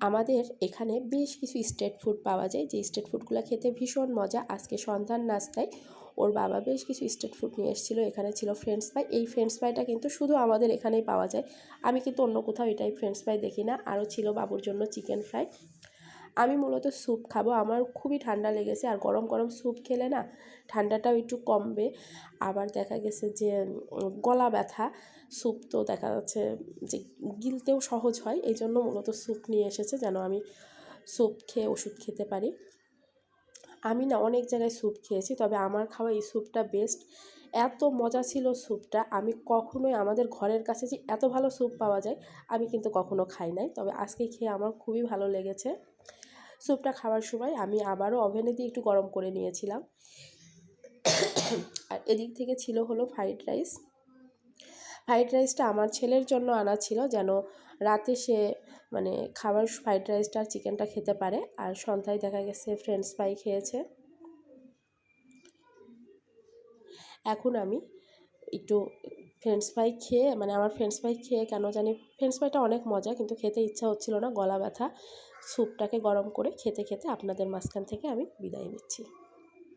আমাদের এখানে বেশ কিছু স্ট্রিট ফুড পাওয়া যায়। যে স্ট্রেট ফুডগুলো খেতে ভীষণ মজা। আজকে সন্ধান নাস্তায় ওর বাবা বেশ কিছু স্ট্রেট ফুড নিয়ে এসেছিল। এখানে ছিল ফ্রেন্ডস ফ্রাই এই ফ্রেন্ডস ফ্রাইটা কিন্তু শুধু আমাদের এখানেই পাওয়া যায়। আমি কিন্তু অন্য কোথাও এটাই ফ্রেন্ডস ফ্রাই দেখি না। আরও ছিল বাবুর জন্য চিকেন ফ্রাই আমি মূলত স্যুপ খাব। আমার খুবই ঠান্ডা লেগেছে আর গরম গরম স্যুপ খেলে না ঠান্ডাটাও একটু কমবে। আবার দেখা গেছে যে গলা ব্যথা, স্যুপ তো দেখা যাচ্ছে যে, গিলতেও সহজ হয়। এই জন্য মূলত স্যুপ নিয়ে এসেছে যেন আমি স্যুপ খেয়ে ওষুধ খেতে পারি। আমি না অনেক জায়গায় স্যুপ খেয়েছি, তবে আমার খাওয়া এই স্যুপটা বেস্ট এত মজা ছিল স্যুপটা, আমি কখনোই আমাদের ঘরের কাছে যে এত ভালো স্যুপ পাওয়া যায়, আমি কিন্তু কখনো খাই নাই। তবে আজকে খেয়ে আমার খুবই ভালো লেগেছে। স্যুপটা খাওয়ার সময় আমি আবারও ওভেনে দিয়ে একটু গরম করে নিয়েছিলাম। আর এদিক থেকে ছিল হলো ফ্রাইড রাইস ফ্রাইড রাইসটা আমার ছেলের জন্য আনা ছিল যেন রাতে সে মানে খাবার ফ্রাইড রাইসটা আর চিকেনটা খেতে পারে। আর সন্ধ্যায় দেখা গেছে ফ্রেঞ্চ ফ্রাই খেয়েছে। এখন আমি একটু ফ্রেঞ্চ ফ্রাই খেয়ে মানে আমার ফ্রেঞ্চ ফ্রাই খেয়ে কেন জানি ফ্রেঞ্চ ফ্রাইটা অনেক মজা কিন্তু খেতে ইচ্ছা হচ্ছিল না, গলা ব্যথা। স্যুপটাকে গরম করে খেতে খেতে আপনাদের মাঝখান থেকে আমি বিদায় নিচ্ছি।